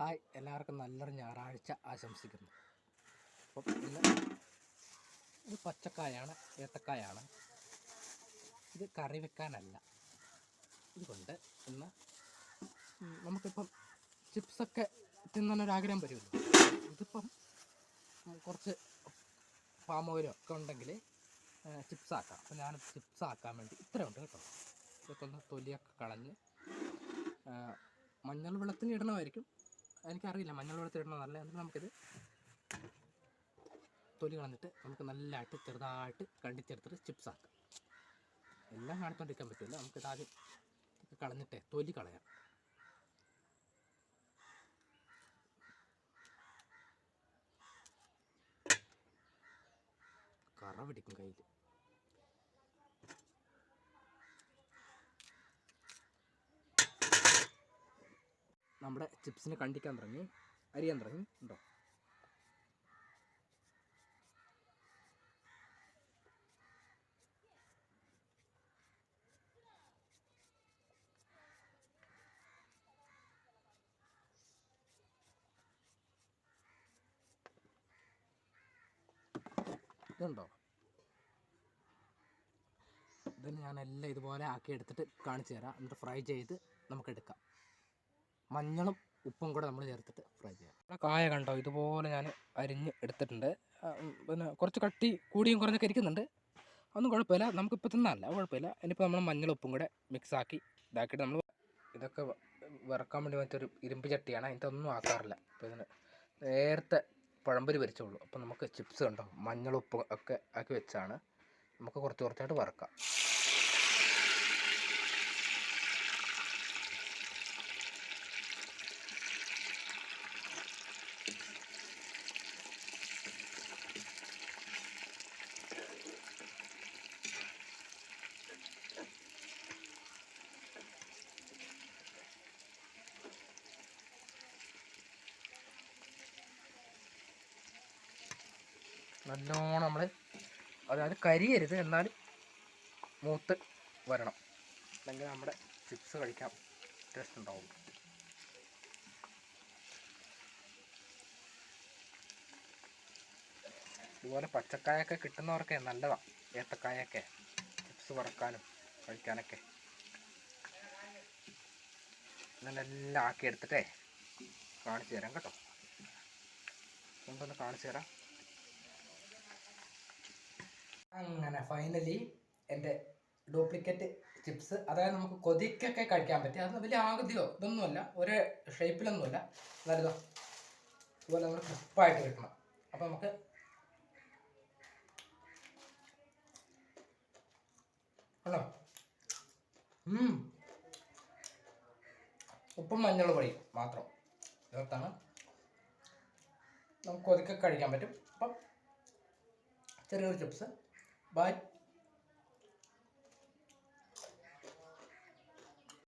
Hi എല്ലാവർക്കും നല്ലൊരു ഞായറാഴ്ച ആശംസിക്കുന്നു. അപ്പം ഇന്ന് ഇത് പച്ചക്കായാണ് ഏത്തക്കായാണ്. ഇത് കറി വെക്കാനല്ല. ഇതുകൊണ്ട് ഇന്ന് നമുക്കിപ്പം ചിപ്സൊക്കെ തിന്നാനൊരാഗ്രഹം വരുമല്ലോ. ഇതിപ്പം കുറച്ച് പാം ഓയിലോ ഒക്കെ ഉണ്ടെങ്കിൽ ചിപ്സാക്കാം. അപ്പം ഞാൻ ചിപ്സാക്കാൻ വേണ്ടി ഇത്ര ഉണ്ട് കേട്ടോ. ഇതൊക്കെ ഒന്ന് തൊലിയൊക്കെ കളഞ്ഞ് മഞ്ഞൾ വെള്ളത്തിന് ഇടണമായിരിക്കും എനിക്കറിയില്ല മഞ്ഞൾ വെള്ളത്തിൽ ഇടണം നല്ല എന്നിട്ട് നമുക്കിത് തൊലി കളഞ്ഞിട്ട് നമുക്ക് നല്ലതായിട്ട് ചെറുതായിട്ട് കണ്ടി ചേർത്തിട്ട് ചിപ്സ് ആക്കാം. എല്ലാം കാണിച്ചുകൊണ്ടിരിക്കാൻ പറ്റില്ല നമുക്കിത് ആദ്യം കളഞ്ഞിട്ടേ തൊലി കളയാം. കറ പിടിക്കും കയ്യിൽ നമ്മുടെ ചിപ്സിനെ കണ്ടിക്കാൻ തുടങ്ങി. അരിയാൻ തുടങ്ങി. ഉണ്ടോ? ഇതുണ്ടോ? ഇതിന് ഞാനെല്ലാം ഇതുപോലെ ആക്കി എടുത്തിട്ട് കാണിച്ചു തരാം എന്നിട്ട് ഫ്രൈ ചെയ്ത് നമുക്ക് എടുക്കാം മഞ്ഞളും ഉപ്പും കൂടെ നമ്മൾ ചേർത്തിട്ട് ഫ്രൈ ചെയ്യാം. കായ കണ്ടോ? ഇതുപോലെ ഞാൻ അരിഞ്ഞ് എടുത്തിട്ടുണ്ട്. പിന്നെ കുറച്ച് കട്ടി കൂടിയും കുറഞ്ഞൊക്കെ ഇരിക്കുന്നുണ്ട്. ഒന്നും കുഴപ്പമില്ല. നമുക്കിപ്പോൾ തിന്നാനല്ല. കുഴപ്പമില്ല. ഇനിയിപ്പോൾ നമ്മൾ മഞ്ഞളും ഉപ്പും കൂടെ മിക്സാക്കി ഇതാക്കിയിട്ട് നമ്മൾ ഇതൊക്കെ വറക്കാൻ വേണ്ടി മറ്റൊരു ഇരുമ്പ് ചട്ടിയാണ്. അതിന്റെ ഒന്നും ആക്കാറില്ല. അപ്പോൾ ഇതിന് നേരത്തെ പഴംപൊരി വരച്ചുള്ളൂ അപ്പോൾ നമുക്ക് ചിപ്സ് കണ്ടോ? മഞ്ഞളും ഉപ്പും ഒക്കെ ആക്കി വെച്ചാണ്. നമുക്ക് കുറച്ച് കുറച്ചായിട്ട് വറക്കാം. നല്ലോണം നമ്മൾ അതായത് കരിയരുത് എന്നാലും മൂത്ത് വരണം. അല്ലെങ്കിൽ നമ്മുടെ ചിപ്സ് കഴിക്കാം ടേസ്റ്റ് ഉണ്ടാവും. ഇതുപോലെ പച്ചക്കായൊക്കെ കിട്ടുന്നവർക്ക് നല്ലതാണ് ഏത്തക്കായൊക്കെ ചിപ്സ് വറക്കാനും കഴിക്കാനൊക്കെ. ഇന്നെല്ലാം ആക്കി എടുത്തിട്ടേ കാണിച്ചു തരാം കേട്ടോ. കൊണ്ടൊന്ന് കാണിച്ചു തരാം. അങ്ങനെ ഫൈനലി എന്റെ ഡ്യൂപ്ലിക്കേറ്റ് ചിപ്സ് അതായത് നമുക്ക് കൊതിക്കൊക്കെ കഴിക്കാൻ പറ്റും. അത് വലിയ ആകൃതിയോ ഇതൊന്നുമല്ല ഒരേ ഷേപ്പിലൊന്നുമല്ല നല്ലതോ ഇതോ ഇതുപോലെ നമ്മൾ ക്രിപ്പായിട്ട് കിട്ടണം. അപ്പോൾ നമുക്ക് ഹലോ. ഉപ്പും മഞ്ഞൾ പൊടി മാത്രം. ചേർത്താണ് നമുക്ക് കൊതിക്കൊക്കെ കഴിക്കാൻ പറ്റും. അപ്പം ചെറിയൊരു ചിപ്സ് Bye.